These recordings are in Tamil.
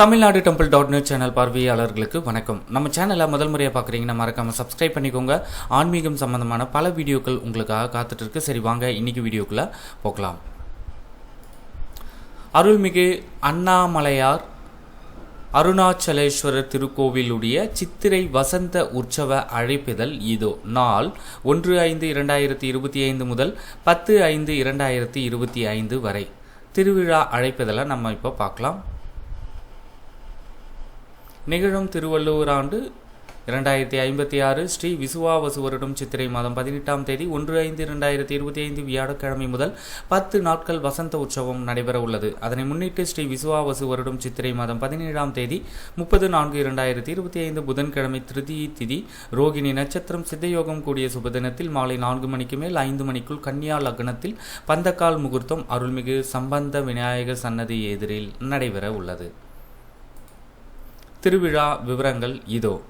Tamil Nadu temple dot news channel பார்வையாளர்களுக்கு வணக்கம். நம்ம சேனலை முதல் முறையாக பார்க்குறீங்கன்னா மறக்காமல் சப்ஸ்கிரைப் பண்ணிக்கோங்க. ஆன்மீகம் சம்பந்தமான பல வீடியோக்கள் உங்களுக்காக காத்துட்டு இருக்கு சரி வாங்க இன்னைக்கு வீடியோக்குள்ளே போகலாம். அருள்மிகு அண்ணாமலையார் அருணாச்சலேஸ்வரர் திருக்கோவிலுடைய சித்திரை வசந்த உற்சவ அழைப்பிதழ் இதோ. நாள் ஒன்று ஐந்து இரண்டாயிரத்தி இருபத்தி ஐந்து முதல் பத்து ஐந்து இரண்டாயிரத்தி இருபத்தி ஐந்து வரை. திருவிழா அழைப்பிதழை நம்ம இப்போ பார்க்கலாம். நிகழும் திருவள்ளுவர் ஆண்டு இரண்டாயிரத்தி ஐம்பத்தி ஆறு ஸ்ரீ விசுவாவசு வருடம் சித்திரை மாதம் பதினெட்டாம் தேதி ஒன்று ஐந்து இரண்டாயிரத்தி இருபத்தி ஐந்து வியாழக்கிழமை முதல் பத்து நாட்கள் வசந்த உற்சவம் நடைபெற உள்ளது. அதனை முன்னிட்டு ஸ்ரீ விசுவாவசு வருடம் சித்திரை மாதம் பதினேழாம் தேதி முப்பது நான்கு இரண்டாயிரத்தி இருபத்தி ஐந்து புதன்கிழமை திருதியை திதி ரோகிணி நட்சத்திரம் சித்தயோகம் கூடிய சுபதினத்தில் மாலை நான்கு மணிக்கு மேல் ஐந்து மணிக்குள் கன்னியா லக்னத்தில் பந்தக்கால் முகூர்த்தம் அருள்மிகு சம்பந்த விநாயகர் சன்னதி எதிரில் நடைபெற உள்ளது. திருவிழா விவரங்கள் இதோ.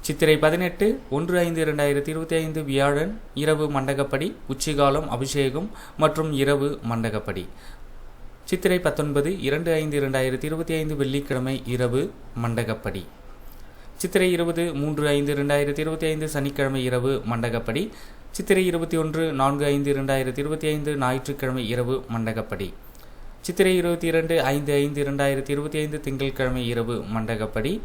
சித்திரை பதினெட்டு ஒன்று ஐந்து இரண்டாயிரத்தி இருபத்தி ஐந்து வியாழன் இரவு மண்டகப்படி உச்சிகாலம் அபிஷேகம் மற்றும் இரவு மண்டகப்படி. சித்திரை பத்தொன்பது இரண்டு ஐந்து இரண்டாயிரத்தி இருபத்தி ஐந்து வெள்ளிக்கிழமை இரவு மண்டகப்படி. சித்திரை இருபது மூன்று ஐந்து இரண்டாயிரத்தி இருபத்தி ஐந்து சனிக்கிழமை இரவு மண்டகப்படி. சித்திரை இருபத்தி ஒன்று நான்கு ஐந்து இரண்டாயிரத்தி இருபத்தி ஐந்து ஞாயிற்றுக்கிழமை இரவு மண்டகப்படி. சித்திரை இருபத்தி இரண்டு ஐந்து ஐந்து இரண்டாயிரத்தி இருபத்தி ஐந்து திங்கட்கிழமை இரவு மண்டகப்படி.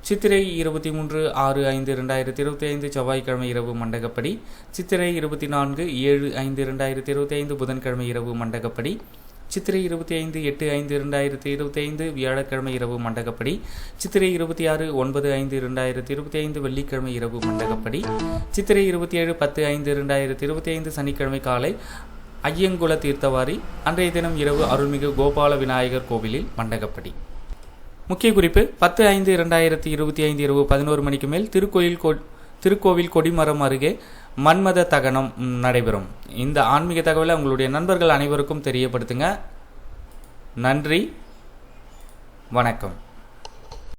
சித்திரை இருபத்தி மூன்று ஆறு ஐந்து இரண்டாயிரத்தி இருபத்தி ஐந்து செவ்வாய்க்கிழமை இரவு மண்டகப்படி. சித்திரை இருபத்தி நான்கு ஏழு ஐந்து இரண்டாயிரத்தி இருபத்தி ஐந்து புதன்கிழமை இரவு மண்டகப்படி. சித்திரை இருபத்தி ஐந்து எட்டு ஐந்து இரண்டாயிரத்தி இருபத்தி ஐந்து வியாழக்கிழமை இரவு மண்டகப்படி. சித்திரை இருபத்தி ஆறு ஒன்பது ஐந்து இரண்டாயிரத்தி இருபத்தி ஐந்து வெள்ளிக்கிழமை இரவு மண்டகப்படி. சித்திரை இருபத்தி ஏழு பத்து ஐந்து இரண்டாயிரத்தி இருபத்தி ஐந்து சனிக்கிழமை காலை ஐயங்குல தீர்த்தவாரி அன்றைய தினம் இரவு அருள்மிகு கோபால விநாயகர் கோவிலில் மண்டகப்படி. முக்கிய குறிப்பு பத்து ஐந்து இரண்டாயிரத்தி இருபத்தி ஐந்து இரவு பதினோரு மணிக்கு மேல் திருக்கோயில் கோ திருக்கோவில் கொடிமரம் அருகே மன்மத தகனம் நடைபெறும். இந்த ஆன்மீக தகவலை உங்களுடைய நண்பர்கள் அனைவருக்கும் தெரியப்படுத்துங்க. நன்றி. வணக்கம்.